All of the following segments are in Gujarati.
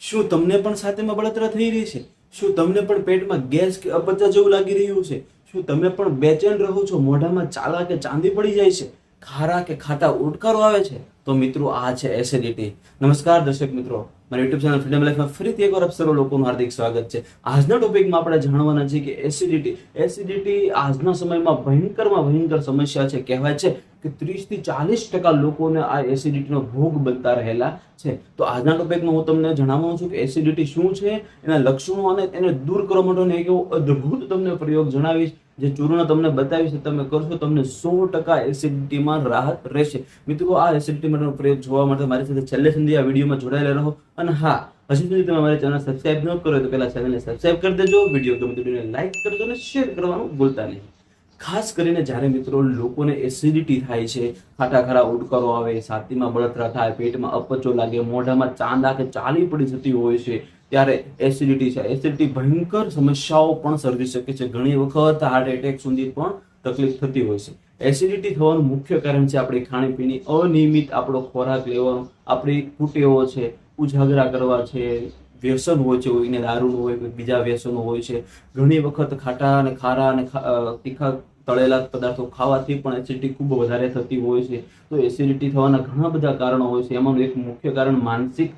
શું તમને પણ સાથેમાં બળતરા થઈ રહી છે? શું તમને પણ પેટમાં ગેસ કે અપચા જેવું લાગી રહ્યું છે? શું તમે પણ બેચેન રહો છો? મોઢામાં ચાલા કે ચાંદી પડી જાય છે? ખારા કે ખાટા ઉડકારો આવે છે? તો મિત્રો, આ છે એસિડિટી. નમસ્કાર દર્શક મિત્રો. મારી યુટ્યુબ ચેનલ ફ્રીડમ લાઈફમાં ફરીથી એકવાર આપ લોકોનું હાર્દિક સ્વાગત છે. આજના ટોપિકમાં આપણે જાણવાના છે કે એસિડિટી એસિડિટી આજના સમયમાં ભયંકરમાં ભયંકર સમસ્યા છે. કહેવાય છે કે ત્રીસથી ચાલીસ ટકા લોકોને આ એસિડિટીનો ભોગ બનતા રહેલા છે. તો આજના ટોપિકમાં હું તમને જણાવવાનું છું કે એસિડિટી શું છે, એના લક્ષણો અને એને દૂર કરવા માટેનો એક એવો અદ્ભુત તમને પ્રયોગ જણાવીશ. જે ચૂર્ણ તમને બતાવીશ તમે કરશો, તમને સો ટકા એસિડિટીમાં રાહત રહેશે. મિત્રો, આ એસિડિટી માટેનો પ્રયોગ જોવા માટે મારી સાથે છેલ્લે સુધી આ વિડીયોમાં જોડાયેલા રહો. અને હા, હજી સુધી તમે મારી ચેનલ સબસ્ક્રાઇબ ન કરો તો પહેલા ચેનલને સબસ્ક્રાઇબ કરી દેજો. વીડિયો ગમે તો લાઈક કરજો અને શેર કરવાનું ભૂલતા નહીં. ખાસ કરીને જ્યારે મિત્રો લોકોને એસિડિટી થાય છે ખાટા ખરા ઉડકારો આવે, છાતીમાં બળતરા થાય, પેટમાં અપચો લાગે, મોઢામાં ચાંદા કે ચાલી પડી જતી હોય છે ત્યારે એસિડિટી છે. એસિડિટી ભયંકર સમસ્યાઓ પણ સર્જી શકે છે. ઘણી વખત હાર્ટ એટેક સુધી પણ તકલીફ થતી હોય છે. એસિડિટી થવાનું મુખ્ય કારણ છે આપણી ખાણીપીણી. અનિયમિત આપણો ખોરાક લેવાનો, આપણી કુટેવો છે, ઉજાગરા કરવા છે, વ્યસન હોય છે, કોઈને દારૂનું હોય બીજા વ્યસનો હોય છે. ઘણી વખત ખાટા અને ખારા અને તીખા તળેલા પદાર્થો ખાવાથી પણ એસિડિટી ખૂબ વધારે થતી હોય છે. તો એસિડિટી થવાના ઘણા બધા કારણો હોય છે. એમાંનું એક મુખ્ય કારણ માનસિક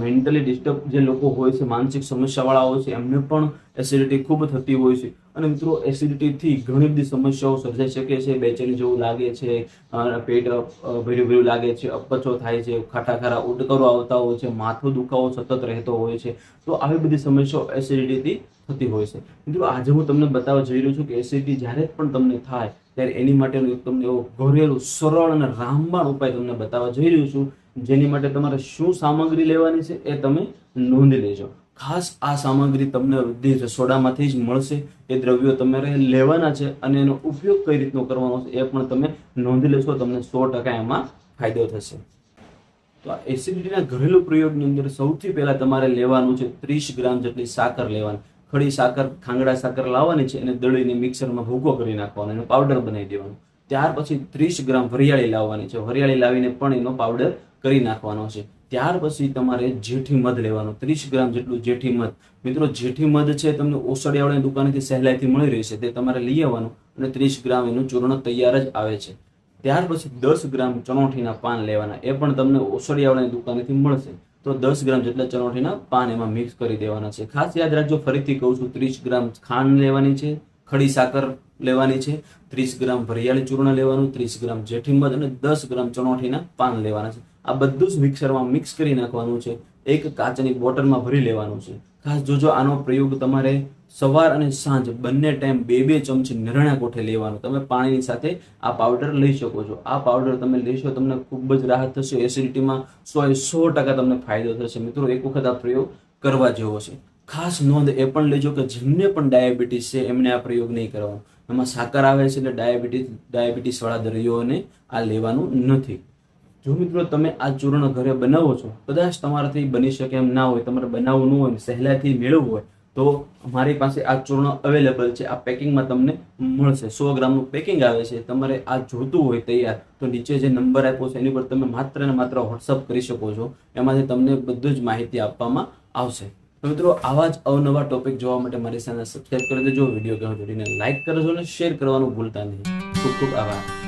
મેન્ટલી ડિસ્ટર્બ જે લોકો હોય છે, માનસિક સમસ્યાવાળા હોય છે, એમને પણ એસિડિટી ખૂબ થતી હોય છે. અને મિત્રો એસિડિટીથી ઘણી બધી સમસ્યાઓ સર્જાઈ શકે છે. બેચેની જેવું લાગે છે પેટ ભર્યું ભર્યું લાગે છે, અપચો થાય છે, ખાટા ખારા ઉડકરો આવતા હોય છે, માથો દુખાવો સતત રહેતો હોય છે. તો આવી બધી સમસ્યાઓ એસિડિટીથી થતી હોય છે. મિત્રો, આજે હું તમને બતાવવા જઈ રહ્યો છું કે એસિડિટી જ્યારે પણ તમને થાય, ત્યારે એની માટેનો એક તમને એવો ઘરેલું સરળ અને રામબાણ ઉપાય તમને બતાવવા જઈ રહ્યો છું જેની માટે તમારે શું સામગ્રી લેવાની છે એ તમે નોંધી લેજો. ખાસ આ સામગ્રી તમને બધી રસોડામાંથી જ મળશે. એ દ્રવ્યો તમારે લેવાના છે અને એનો ઉપયોગ કઈ રીતનો કરવાનો છે એ પણ તમે નોંધી લેશો, તમને સો ટકા એમાં ફાયદો થશે. તો આ એસિડિટીના ઘરેલું પ્રયોગની અંદર સૌથી પહેલા તમારે લેવાનું છે ત્રીસ ગ્રામ જેટલી સાકર લેવાની. ખડી સાકર, ખાંગડા સાકર લાવવાની છે અને દળીને મિક્સરમાં ભૂકો કરી નાખવાનો, એનો પાવડર બનાવી દેવાનો. ત્યાર પછી ત્રીસ ગ્રામ વરિયાળી લાવવાની છે. વરિયાળી લાવીને પણ એનો પાવડર કરી નાખવાનો છે. ત્યાર પછી તમારે જેઠી મધ લેવાનું. ત્રીસ ગ્રામ જેટલું જેઠી મધ. મિત્રો, જેઠી મધ છે તમને ઓસડિયાવાળાની દુકાનેથી સહેલાઈથી મળી રહેશે. તે તમારે લઈ આવવાનું અને ત્રીસ ગ્રામ એનું ચૂર્ણ તૈયાર જ આવે છે. ત્યાર પછી દસ ગ્રામ ચણોઠીના પાન લેવાના. એ પણ તમને ઓસડિયાવાળાની દુકાનેથી મળશે. તો દસ ગ્રામ જેટલા ચણોઠીના પાન એમાં મિક્સ કરી દેવાના છે. ખાસ યાદ રાખજો, ફરીથી કહું છું, ત્રીસ ગ્રામ ખાંડ લેવાની છે, ખડી સાકર લેવાની છે, ત્રીસ ગ્રામ વરિયાળી ચૂર્ણ લેવાનું, ત્રીસ ગ્રામ જેઠી મધ અને દસ ગ્રામ ચણોઠીના પાન લેવાના છે. આ બધું જ મિક્સરમાં મિક્સ કરી નાખવાનું છે. એક કાચની બોટલમાં ભરી લેવાનું છે. ખાસ જોજો, આનો પ્રયોગ તમારે સવાર અને સાંજ બંને ટાઈમ બે બે ચમચી નરણા કોઠે લેવાનું. તમે પાણીની સાથે આ પાવડર લઈ શકો છો. આ પાવડર તમે લેશો, તમને ખૂબ જ રાહત થશે. એસિડિટીમાં સો એ સો ટકા તમને ફાયદો થશે. મિત્રો, એક વખત આ પ્રયોગ કરવા જેવો છે. ખાસ નોંધ એ પણ લેજો કે જેમને પણ ડાયાબિટીસ છે, એમને આ પ્રયોગ નહીં કરવાનો. એમાં સાકર આવે છે એટલે ડાયાબિટીસ, ડાયાબિટીસવાળા દર્દીઓને આ લેવાનું નથી. જો મિત્રો તમે આ ચૂર્ણ ઘરે બનાવો છો, કદાચ તમારાથી બની શકે એમ ના હોય, તમારે બનાવવું ન હોય સહેલાઈથી મેળવવું હોય, તો મારી પાસે આ ચૂર્ણ અવેલેબલ છે, આ પેકિંગમાં તમને મળશે. સો ગ્રામનું પેકિંગ આવે છે, તમારે આ જોતું હોય તૈયાર, તો નીચે જે નંબર આપ્યો છે, એની પર તમે માત્ર ને માત્ર વોટ્સઅપ કરી શકો છો, એમાંથી તમને બધું જ માહિતી આપવામાં આવશે. તો મિત્રો, આવા જ અવનવા ટોપિક જોવા માટે મારી સાથે સબસ્ક્રાઈબ કરી દેજો, વીડિયો ગમે તો લાઇક કરજો અને શેર કરવાનું ભૂલતા નહીં. ખૂબ ખૂબ આભાર.